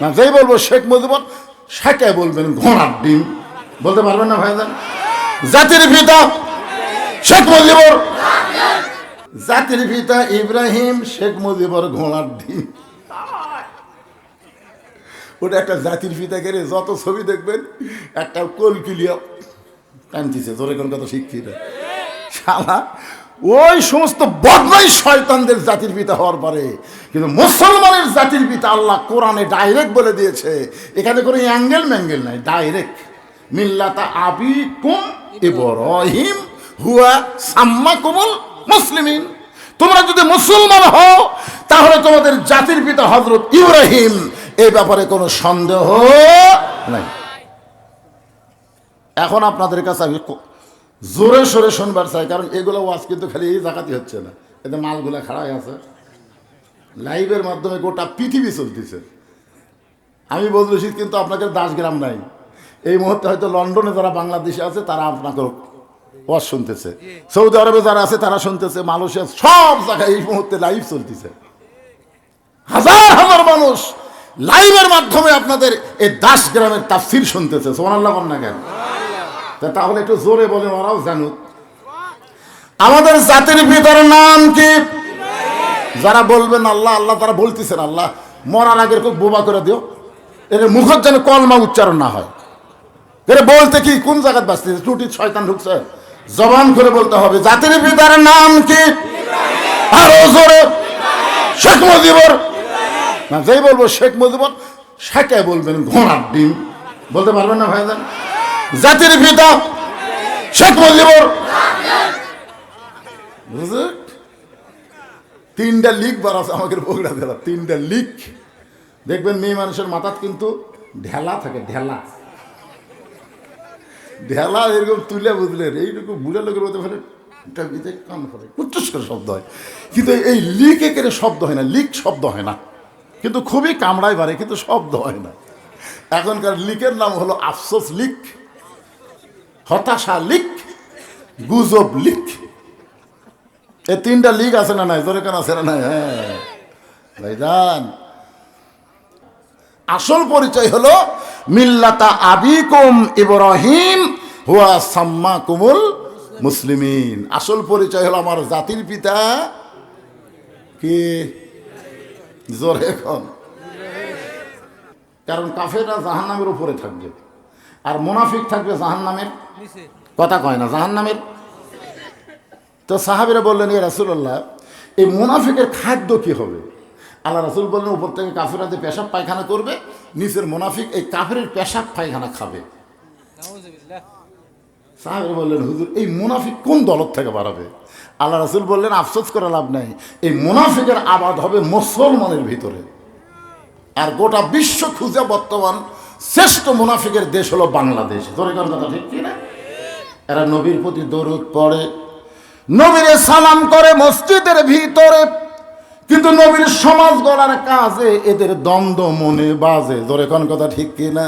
না, যেই বলব শেখ মুজিবুর শেখে বলবেন ঘোড়ার ডিম। বলতে পারবেন না ভাইজান? জাতির পিতা শেখ মুজিবুর। জাতির পিতা ইব্রাহিম শেখ মুজিবুর ঘোড়ার ডিম। ওটা একটা জাতির পিতা কেড়ে যত ছবি দেখবেন, একটা কলকিলিয়া টানতিছে, জোরে কোন কথা শিক্ষিত শালা ওই সমস্ত বদমাই শয়তানদের জাতির পিতা হওয়ার পরে, কিন্তু মুসলমানের জাতির পিতা আল্লাহ কোরআনে ডাইরেক্ট বলে দিয়েছে, এখানে কোনো অ্যাঙ্গেল ম্যাঙ্গেল নাই ডাইরেক্ট মিল্লাতা আবি কুম ইব্রাহিম হুয়া সাম্মা কুমল মুসলিমিন। তোমরা যদি মুসলমান হও, তাহলে তোমাদের জাতির পিতা হজরত ইব্রাহিম এই ব্যাপারে কোনো সন্দেহ নাই। এখন আপনাদের কাছে আমি জোরে সোরে শুনবার চাই, কারণ এগুলো ওয়াজ কিন্তু খালি এই জায়গাতে হচ্ছে না। এতে মালগুলা খাড়াই আছে। লাইভের মাধ্যমে গোটা পৃথিবী চলতেছে। আমি বলতেছি কিন্তু আপনাকে দাসগ্রাম নাই। এই মুহূর্তে হয়তো লন্ডনে যারা বাংলাদেশে আছে, তারা আপনাকে ওয়াজ শুনতেছে। সৌদি আরবে যারা আছে, তারা শুনতেছে। মালয়েশিয়া সব জায়গায় এই মুহূর্তে লাইভ চলতেছে। হাজার হাজার মানুষ লাইভের মাধ্যমে আপনাদের এই দাস গ্রামের তাফসির শুনতেছে। সোমানাল্লাহ না কেন? তাহলে একটু জোরে বলে ওরাও জানুক। আমাদের জাতির পিতার নাম কি? যারা বলবেন আল্লাহ আল্লাহ তারা বলতেছেন আল্লাহ মরার আগে খুব বোবা করে দিও। এর মুখের যেন কলমা উচ্চারণ না হয়। এর বলতে কি কোন জায়গায় বাঁচতেছে ত্রুটি শয়তান ঢুকছে। জবান করে বলতে হবে জাতির পিতার নাম কি? আরও জোরে। শেখ মুজিবর। না যেই বলব শেখ মুজিবর শেখে বলবেন ঘোড়ার ডিম। বলতে পারবেন না ভাইজান? জাতির পিতা শেখ মুজিবুর। বুঝলে তিনটা লিক বার আছে আমাকে বগুড়া জেলা তিনটা লিক দেখবেন মেয়ে মানুষের মাথাত কিন্তু ঢেলা থাকে, ঢেলা। ঢেলা এরকম তুলে বুঝলেন এইরকম বুড়া লোকের মধ্যে ফেলে, এটা বিদে কান ফলে। উচ্চস করে শব্দ হয়। কিন্তু এই লিকে কেড়ে শব্দ হয় না লিক শব্দ হয় না। কিন্তু খুবই কামড়ায় বাড়ে, কিন্তু শব্দ হয় না। এখনকার লিকের নাম হলো আফসোস লিক হতাশা লিক, গুজব লিক। এই তিনটা লিগ আছে না নাই? জোরে কেন আছে না নাই? হ্যাঁ। আসল পরিচয় হলো, মিল্লাতা আবিকুম ইব্রাহিম হুয়া সাম্মা কুমুল মুসলিমিন। আসল পরিচয় হলো আমার জাতির পিতা কি? জোরে এখন কারণ কাফেররা জাহান্নামের উপরে থাকবে। আর মুনাফিক থাকবে জাহান্নামের? কথা কয় না জাহান্নামের? তো সাহাবিরা বললেন ইয়ে রাসুল্লাহ এই মুনাফিকের খাদ্য কি হবে? আল্লাহ রাসুল বললেন উপর থেকে কাফেরাতে পেশাব পায়খানা করবে নিচের মুনাফিক এই কাফেরের পেশাব পায়খানা খাবে। সাহাবিরা বললেন হুজুর এই মুনাফিক কোন দলত থেকে বাড়াবে? আল্লাহ রাসুল বললেন আফসোস করে লাভ নাই এই মুনাফিকের আবাদ হবে মুসলমানের ভিতরে। আর গোটা বিশ্ব খুঁজে বর্তমান শ্রেষ্ঠ মুনাফিকের দেশ হলো বাংলাদেশ। ধরে কথা ঠিক কি না এরা নবীর প্রতি দরুদ পড়ে, নবীরে সালাম করে মসজিদের ভিতরে, কিন্তু নবীর সমাজ গড়ার কাজে এদের দ্বন্দ্ব মনে বাজে। ধরে কোন কথা ঠিক কিনা?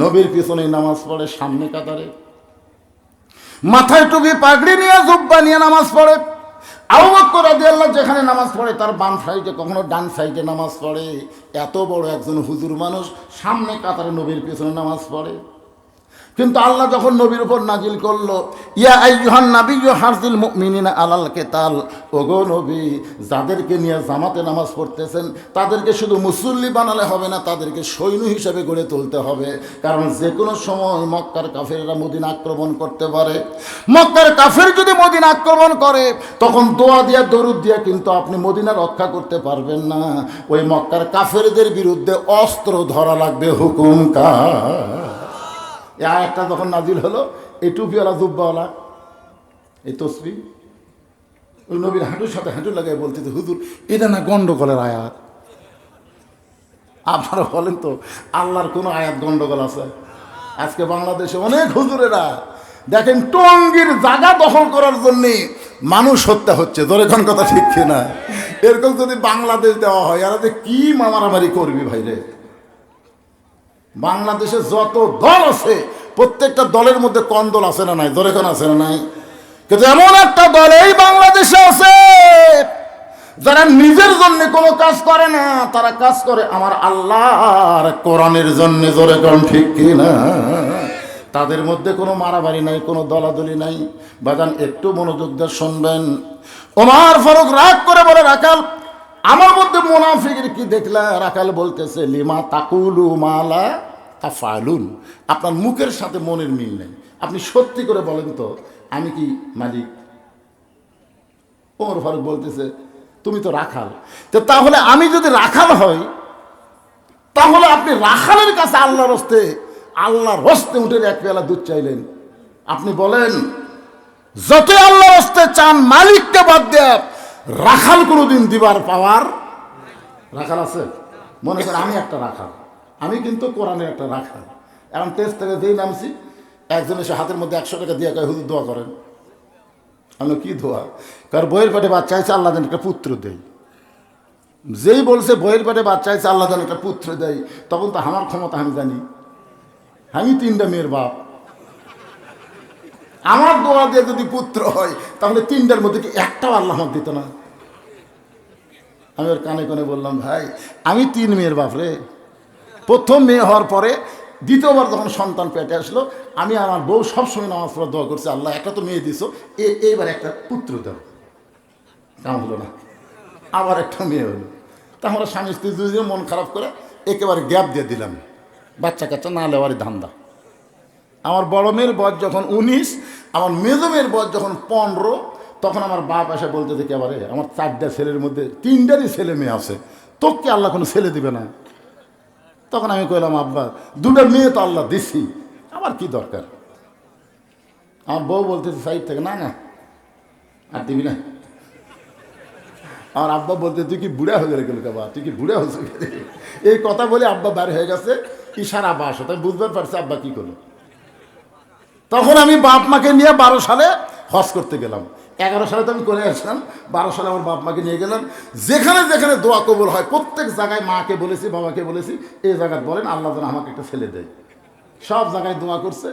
নবীর পিছনে নামাজ পড়ে, সামনে কাতারে। মাথায় টুপি পাগড়ি নিয়ে জুব্বা নিয়ে নামাজ পড়ে। আবু রাদিয়াল্লাহু যেখানে নামাজ পড়ে, তার বাম সাইডে কখনো ডান সাইডে নামাজ পড়ে। এত বড় একজন হুজুর মানুষ সামনে কাতারে নবীর পেছনে নামাজ পড়ে। কিন্তু আল্লাহ যখন নবীর উপর নাজিল করল, ইয়া আইয়ুহান নাবী হারজিল মুমিনিনা আলাল কেতাল। ওগো নবী, যাদেরকে নিয়ে জামাতে নামাজ পড়তেছেন, তাদেরকে শুধু মুসল্লি বানালে হবে না, তাদেরকে সৈন্য হিসেবে গড়ে তুলতে হবে। কারণ যে কোনো সময় মক্কার কাফেররা মদিন আক্রমণ করতে পারে। মক্কার কাফের যদি মদিন আক্রমণ করে, তখন দোয়া দিয়া, দরুদ দিয়া কিন্তু আপনি মদিনা রক্ষা করতে পারবেন না। ওই মক্কার কাফেরদের বিরুদ্ধে অস্ত্র ধরা লাগবে হুকুম কা এই আয়াতটা যখন নাজিল হলো, এই টুপিওয়ালা, জুব্বাওয়ালা, এই তসবি, ওই নবীর হাঁটুর সাথে হাঁটু লাগাই বলতেছে, হুজুর, এটা না গন্ডগোলের আয়াত? আপনারা বলেন তো, আল্লাহর কোনো আয়াত গন্ডগোল আছে? আজকে বাংলাদেশে অনেক হুজুরেরা দেখেন টঙ্গির জায়গা দখল করার জন্যে মানুষ হত্যা হচ্ছে কোন কথা ঠিক না এরকম যদি বাংলাদেশ দেওয়া হয় আর যে কি মামারামারি করবি ভাই রে? বাংলাদেশে যত দল আছে, প্রত্যেকটা দলের মধ্যে কোন দল আছে না নাই? দলে কোন আছে না নাই? কিন্তু এমন একটা দল এই বাংলাদেশে আছে, যারা নিজের জন্য কোনো কাজ করে না, তারা কাজ করে আমার আল্লাহর কোরআনের জন্য, জোরে কারণ ঠিক কি না? তাদের মধ্যে কোনো মারামারি নাই, কোনো দলাদলি নাই। বাজান, একটু মনোযোগ দিয়ে শুনবেন। ওমার ফারুক রাগ করে বলে, রাখাল আমার মধ্যে মোনাফিকের কি দেখলা? রাখাল বলতেছে, লিমা তাকুলু মালা তাফালুন। আপনার মুখের সাথে মনের মিল নেই। আপনি সত্যি করে বলেন তো, আমি কি মালিক? ওমর ফারুক বলতেছে, তুমি তো রাখাল। তো তাহলে আমি যদি রাখাল হই, তাহলে আপনি রাখালের কাছে আল্লাহর রস্তে আল্লাহর হস্তে উঠে এক পেলা দুধ চাইলেন। আপনি বলেন যত আল্লাহর রস্তে চান, মালিককে বাদ দেয় রাখাল কোনোদিন দিবার পাওয়ার রাখাল আছে? মনে করেন আমি একটা রাখাল। আমি কিন্তু কোরআনের একটা রাখাল। এখন টেস্ট থেকে যেই নামছি, একজন এসে হাতের মধ্যে একশো টাকা দিয়ে কয়, হুজুর, দোয়া করেন। আমি কি ধোয়া কারণ বইয়ের পেটে বাচ্চা আছে আল্লাহ একটা পুত্র দেয়। যেই বলছে বইয়ের পেটে বাচ্চা আছে আল্লাহ একটা পুত্র দেয়, তখন তো আমার ক্ষমতা, আমি জানি। আমি তিনটা মেয়ের বাপ। আমার দোয়া দিয়ে যদি পুত্র হয়, তাহলে তিনটার মধ্যে কি একটাও আল্লাহ আমাকে দিত না? আমি ওর কানে কানে বললাম, ভাই, আমি তিন মেয়ের বাপরে প্রথম মেয়ে হওয়ার পরে দ্বিতীয়বার যখন সন্তান পেটে আসলো, আমি আমার বউ সবসময় নামাজ পড়া দোয়া করছে, আল্লাহ, একটা তো মেয়ে দিছো, এ, এইবার একটা পুত্র দাও। কাম হলো না? আবার একটা মেয়ে হলো। তা আমরা স্বামী স্ত্রী দুজনে মন খারাপ করে একেবারে গ্যাপ দিয়ে দিলাম। বাচ্চা কাচ্চা না লেওয়ারই ধান্দা। আমার বড় মেয়ের বয়স যখন উনিশ, আমার মেজো মেয়ের বয়স যখন পনেরো, তখন আমার বাপ এসে বলতে দেখি, আবারে, আমার চারটা ছেলের মধ্যে তিনটারই ছেলে মেয়ে আছে। তোকে আল্লাহ কোনো ছেলে দিবে না। তখন আমি কইলাম, আব্বা, দুটো মেয়ে তো আল্লাহ দিছি। আমার কি দরকার? আমার বউ বলতেছে সাইড থেকে, না না, আর দিবি না। আমার আব্বা বলতে, তুই কি বুড়া হয়ে গেলে বাবা? তুই কি বুড়া হয়েছে এই কথা বলে আব্বা বার হয়ে গেছে, ইশারা বাস তাই বুঝতে পারছে আব্বা কি করল তখন আমি বাপ মাকে নিয়ে বারো সালে হজ করতে গেলাম। এগারো সালে তো আমি করে আসলাম, বারো সালে আমার বাপ মাকে নিয়ে গেলাম। যেখানে যেখানে দোয়া কবুল হয়, প্রত্যেক জায়গায় মাকে বলেছি, বাবাকে বলেছি, এই জায়গায় বলেন, আল্লাহ যেন আমাকে একটা ছেলে দেয়। সব জায়গায় দোয়া করছে।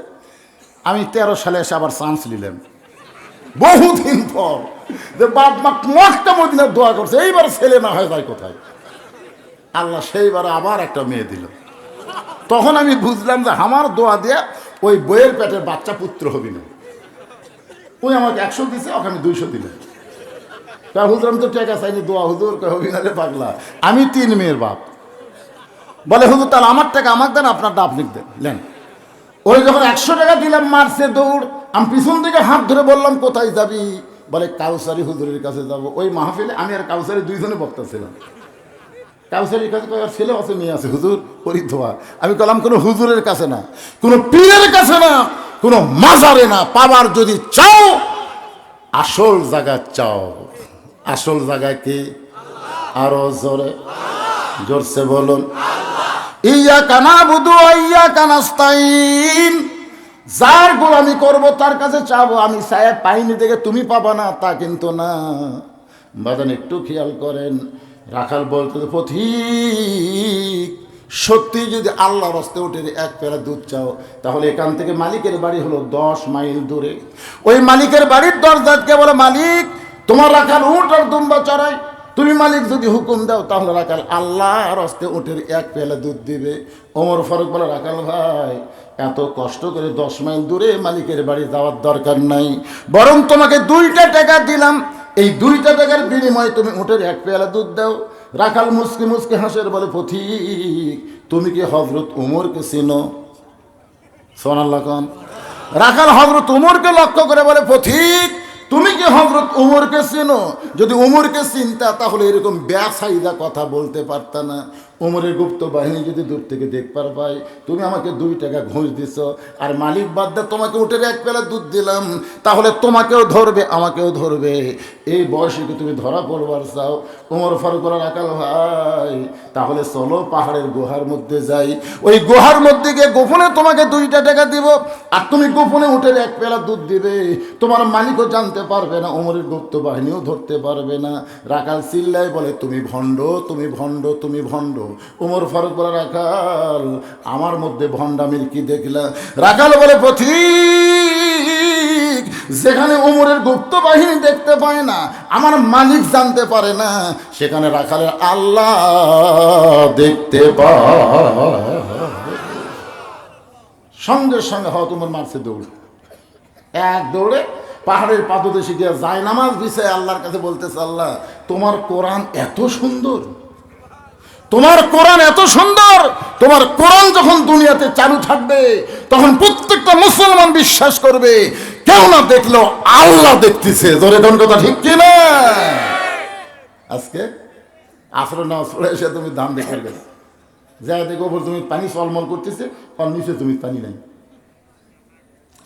আমি তেরো সালে এসে আবার চান্স নিলাম। বহুদিন পর যে বাপ মা মস্তা মদিনার দোয়া করছে, এইবার ছেলে না হয় যায় কোথায়? আল্লাহ সেইবার আবার একটা মেয়ে দিল। তখন আমি বুঝলাম যে আমার দোয়া দিয়ে ওই বইয়ের পেটের বাচ্চা পুত্র হবি না। ওই আমাকে একশো দিছে, ওকে আমি দুইশো দিলাম। তা হুজুর, আমি তো টেকা চাইনি, দোয়া হুজুর হবি না রে পাগলা। আমি তিন মেয়ের বাপ। বলে, হুজুর, তাহলে আমার টাকা আমার দেন আপনারটা আপনি দেন, নেন। ওই যখন একশো টাকা দিলাম, মারছে দৌড়, আমি পিছন থেকে হাত ধরে বললাম, কোথায় যাবি? বলে, কাউসারি হুজুরের কাছে যাব। ওই মাহফিলে আমি আর কাউসারি দুইজনে বক্তা ছিলাম। কাউসারির কাছে ছেলে আছে, মেয়ে আছে, হুজুর ধোয়া আমি কলাম কোনো হুজুরের কাছে না, কোনো পীরের কাছে না, কোনো মাজারে না পাবার যদি চাও, আসল জায়গা চাও। আসল জায়গা কি? আরও জোরে, জোরসে বলুন। ইয়া কানা বুধু ইয়া কানাস্তাইন যার গোলামি করব, তার কাছে চাবো। আমি সাহেব পাইনি দেখে তুমি পাবা না, তা কিন্তু না। বাদান একটু খেয়াল করেন রাখাল বলতে পথিক সত্যি যদি আল্লাহ হস্তে উঠে এক পেলা দুধ চাও, তাহলে এখান থেকে মালিকের বাড়ি হলো দশ মাইল দূরে। ওই মালিকের বাড়ির দরজাতকে বলে, মালিক, তোমার রাখাল উঠ আর দুম্বা চড়াই। তুমি মালিক যদি হুকুম দাও, তাহলে রাখাল আল্লাহ হস্তে উঠের এক পেলা দুধ দিবে। ওমর ফারুক বলে, রাখাল ভাই, এত কষ্ট করে দশ মাইল দূরে মালিকের বাড়ি যাওয়ার দরকার নাই। বরং তোমাকে দুইটা টাকা দিলাম এই দুইটা টাকার বিনিময়ে তুমি উঠের এক পেয়ালা দুধ দাও। রাখাল মুসকি মুসকি হাসের বলে পথিক তুমি কি হজরত উমরকে চিনো? সোনাল্লাহ খান রাখাল হজরত উমরকে লক্ষ্য করে বলে পথিক তুমি কি হজরত উমরকে চিনো? যদি উমরকে চিনতা, তাহলে এরকম ব্যাসাইদা কথা বলতে পারতা না। উমরের গুপ্ত বাহিনী যদি দূর থেকে দেখবার পাই তুমি আমাকে দুই টাকা ঘুষ দিছ আর মালিক বাদ তোমাকে উঠে এক পেলা দুধ দিলাম, তাহলে তোমাকেও ধরবে, আমাকেও ধরবে। এই বয়সে কি তুমি ধরা পড়বার চাও? উমর ফারুক রাখাল ভাই, তাহলে চলো পাহাড়ের গুহার মধ্যে যাই। ওই গুহার মধ্যে গিয়ে গোপনে তোমাকে দুইটা টাকা দিব, আর তুমি গোপনে উঠে এক পেলা দুধ দিবে। তোমার মালিকও জানতে পারবে না উমরের গুপ্ত বাহিনীও ধরতে পারবে না। রাখাল চিল্লাই বলে, তুমি ভণ্ড তুমি ভণ্ড তুমি ভণ্ড। উমর ফারুক বলে, রাখাল, আমার মধ্যে ভণ্ডামির কি দেখলা? রাখাল বলে, পথিক, যেখানে ওমরের গুপ্ত বাহিনী দেখতে পায় না, আমার মালিক জানতে পারে না, সেখানে রাখালের আল্লাহ দেখতে সঙ্গে সঙ্গে হয়তো তোমার মারছে দৌড়। এক দৌড়ে পাহাড়ের পাদদেশে গিয়ে যায় নামাজ বিষয়ে আল্লাহর কাছে বলতেছে, আল্লাহ, তোমার কোরআন এত সুন্দর। তোমার কোরআন এত সুন্দর, তোমার কোরআন যখন দুনিয়াতে চালু থাকবে, তখন প্রত্যেকটা মুসলমান বিশ্বাস করবে, কেউ না দেখল আল্লাহ দেখতেছে। জোরে কোন কথা ঠিক কিনা? আজকে আসরে না আসরে এসে তুমি দাম দেখে গেছে যা দেখো ওপর তুমি পানি সলমল করতেছে আর নিচে তুমি পানি নাই।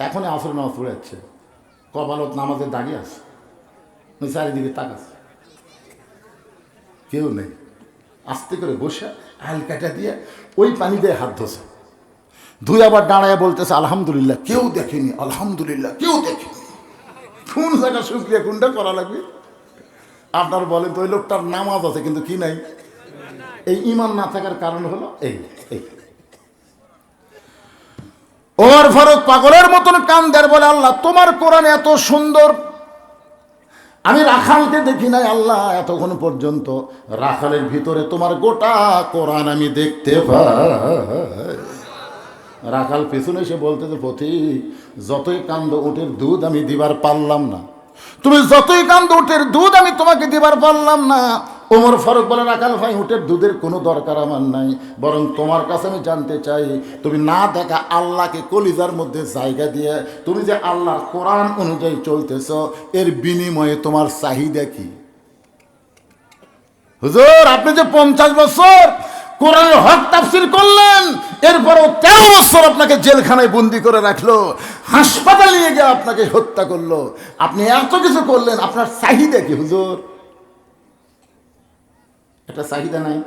এখনই আসরে নামাজ পড়ে যাচ্ছে। কপালত নামাজের দাঁড়িয়ে আছে। চারিদিকে তাকাচ্ছে। কেউ নেই। আস্তে করে বসে আল কাটা দিয়ে ওই পানি দিয়ে হাত ধোছে দুই আবার দাঁড়ায় বলতেছে, আলহামদুলিল্লাহ, কেউ দেখেনি, আলহামদুলিল্লাহ, কেউ দেখেনি। কোন জায়গা শুক্রিয়া কোনটা করা লাগবে। আপনার বলেন তো, ওই লোকটার নামাজ আছে, কিন্তু কি নাই? এই ইমান না থাকার কারণ হলো এই এই। ওমর ফারুক পাগলের মতন কান্দার বলে, আল্লাহ, তোমার কোরআন এত সুন্দর আমি রাখালকে দেখি নাই আল্লাহ, এতক্ষণ পর্যন্ত রাখালের ভিতরে তোমার গোটা কোরআন আমি দেখতে পাই। রাখাল পেছনে এসে বলতেছে পথিক যতই কান্দ উটের দুধ আমি দিবার পারলাম না, তুমি যতই কান্দ উটের দুধ আমি তোমাকে দিবার পারলাম না ওমর ফারুক বলে রাখাল ভাই উটের দুধের কোনো দরকার আমার নাই। বরং তোমার কাছে আমি জানতে চাই, তুমি না দেখা আল্লাহকে কলিজার মধ্যে জায়গা দিয়ে, তুমি যে আল্লাহ কোরআন অনুযায়ী চলতেছ, এর বিনিময়ে তোমার চাহিদা কি? হুজুর, আপনি যে পঞ্চাশ বছর কোরআনের হক তাফসির করলেন, এরপরও তেরো বছর আপনাকে জেলখানায় বন্দি করে রাখল, হাসপাতালে নিয়ে গিয়ে আপনাকে হত্যা করল। আপনি এত কিছু করলেন, আপনার চাহিদা কি, হুজুর? একটা চাহিদা নাই।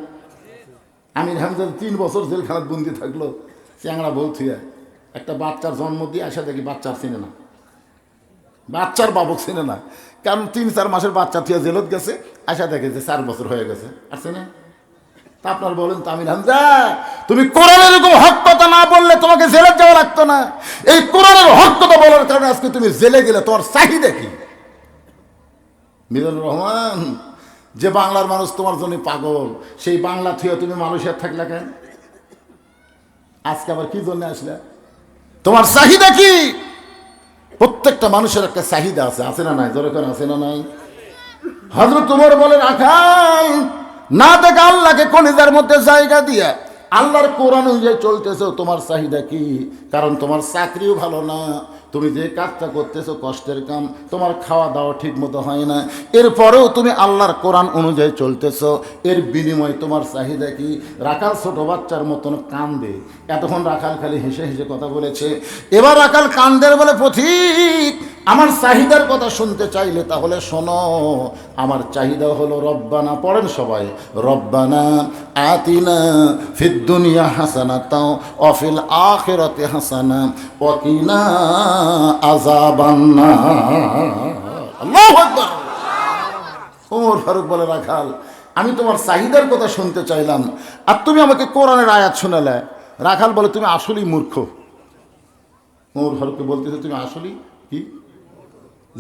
আমির হামজার তিন বছর জেলখানায় বন্দি থাকল চ্যাংড়া বউ থুয়া। একটা বাচ্চার জন্ম দিয়ে আসা দেখি বাচ্চার চিনে না। বাচ্চার বাবক চিনে না। কারণ তিন, চার মাসের বাচ্চা থুয়া জেলত গেছে আসা দেখে যে চার বছর হয়ে গেছে। আর চিনে? তা আপনার বলেন তামিল হামজা তুমি কোরআনের এরকম হক কথা না বললে তোমাকে জেলে যাওয়া লাগতো না। এই কোরআনের হক কথা বলার কারণে আজকে তুমি জেলে গেলে, তোমার চাহিদা কি? মিজানুর রহমান যে বাংলার মানুষ তোমার জন্য পাগল, সেই বাংলা থেকে তুমি মানুষের থাকলে কেন? আজকে আবার কি জন্য আসলে? তোমার চাহিদা কি? প্রত্যেকটা মানুষের একটা চাহিদা আছে আছে না নাই? জোরে করে আছে না নাই? হজরত তোমার বলে রাখাল না দেখে আল্লাহকে কলিজার মধ্যে জায়গা দিয়ে আল্লাহর কোরআন অনুযায়ী চলতেছো, তোমার চাহিদা কি? কারণ তোমার চাকরিও ভালো না। তুমি যে কাজটা করতেছো, কষ্টের কাম, তোমার খাওয়া দাওয়া ঠিক মতো হয় না। এরপরেও তুমি আল্লাহর কোরআন অনুযায়ী চলতেছো, এর বিনিময়ে তোমার চাহিদা কি? রাখাল ছোট বাচ্চার মতন কান্দে। এতক্ষণ রাখাল খালি হেসে হেসে কথা বলেছে। এবার রাখাল কান্দের বলে, পথিক আমার চাহিদার কথা শুনতে চাইলে তাহলে শোনো, আমার চাহিদা হলো রব্বানা, পড়েন সবাই, রব্বানা আতিনা ফিদ দুনিয়া হাসানা তাও অফিল আখেরাতে হাসানা অকিনা আজাবান্না ওমর ফারুক বলে, রাখাল, আমি তোমার চাহিদার কথা শুনতে চাইলাম আর তুমি আমাকে কোরআনের আয়াত শোনালে। রাখাল বলে, তুমি আসলেই মূর্খ। ওমর ফারুককে বলতেছে, তুমি আসলেই কি?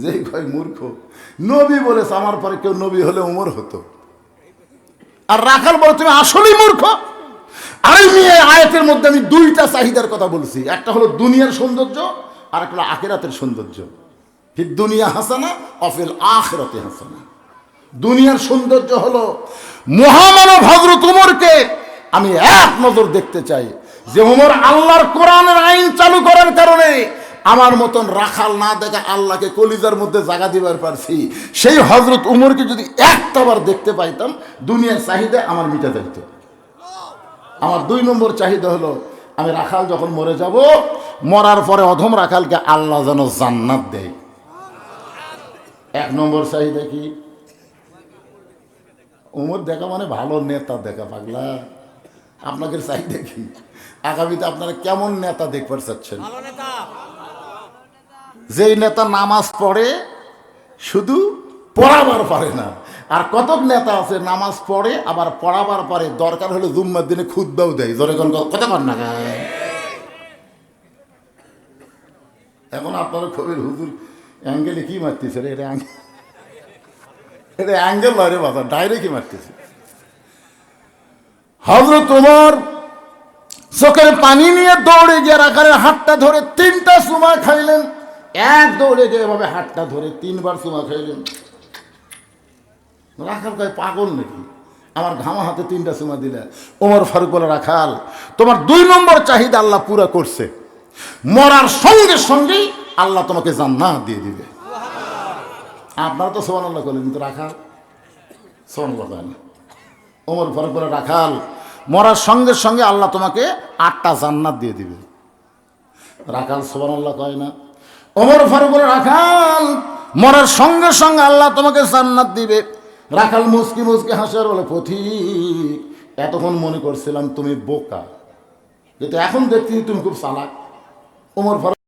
যে কয় মূর্খ। নবী বলেছে, আমার পরে কেউ নবী হলে উমর হতো। আর রাখাল বলে, তুমি আসলেই মূর্খ? আরে নিয়ে আয়াতের মধ্যে আমি দুইটা চাহিদার কথা বলছি। একটা হলো দুনিয়ার সৌন্দর্য, আর একটা হলো আখেরাতের সৌন্দর্য। ফির দুনিয়া হাসানা অফিল আখেরাতে হাসানা। দুনিয়ার সৌন্দর্য হলো, মহামানব হজরত উমরকে আমি এক নজর দেখতে চাই যে উমর আল্লাহর কোরআনের আইন চালু করার কারণে আমার মতন রাখাল না দেখা আল্লাহকে কলিজার মধ্যে জাগা দিবার পারছি। সেই হজরত উমরকে যদি একটাবার দেখতে পাইতাম, দুনিয়ার চাহিদা আমার মিটে যাইত। আমার দুই নম্বর চাহিদা হলো, আমি রাখাল যখন মরে যাব, মরার পরে অধম রাখালকে আল্লাহ যেন জান্নাত দেয়। এক নম্বর চাহিদা কি? উমর দেখা মানে ভালো নেতা দেখা পাগলা। আপনাদের চাহিদা কি? আগামীতে আপনারা কেমন নেতা দেখবার চাচ্ছেন? যেই নেতা নামাজ পড়ে, শুধু পড়াবার পারে না। আর কতক নেতা আছে নামাজ পড়ে, আবার পড়াবার পারে, দরকার হলে জুম্মার দিনে খুদ্াও দেয়। কোন কথা না এখন আপনারা খবির হুজুর অ্যাঙ্গেলে কি মারতেছে রে এটা এটা অ্যাঙ্গেল নয় রে বাবা ডাইরেক্টই মারতেছে। হজরত তোমার চোখের পানি নিয়ে দৌড়ে গিয়ে রাখারের হাতটা ধরে তিনটা সুমা খাইলেন। এক দৌড়ে গিয়ে এভাবে হাতটা ধরে তিনবার সুমা খাইলেন রাখাল কয় পাগল নাকি? আমার ঘামা হাতে তিনটা সুমা দিলে। ওমর ফারুক বলে, রাখাল, তোমার দুই নম্বর চাহিদা আল্লাহ পুরা করছে। মরার সঙ্গে সঙ্গেই আল্লাহ তোমাকে জান্নাত দিয়ে দিবে। আপনারা তো সোমান আল্লাহ করলেন কিন্তু রাখাল সোমান কথা না। ওমর ফারুক বলে, রাখাল, মরার সঙ্গে সঙ্গে আল্লাহ তোমাকে আটটা জান্নাত দিয়ে দিবে। রাখাল সোমান আল্লাহ কয় না ওমর ফারুক বলে রাখাল, মরার সঙ্গে সঙ্গে আল্লাহ তোমাকে সান্নাত দিবে। রাখাল মুসকি মুসকি হাসার বলে পথি এতক্ষণ মনে করছিলাম তুমি বোকা। কিন্তু এখন দেখছি তুমি খুব সালাক ওমর ফারুক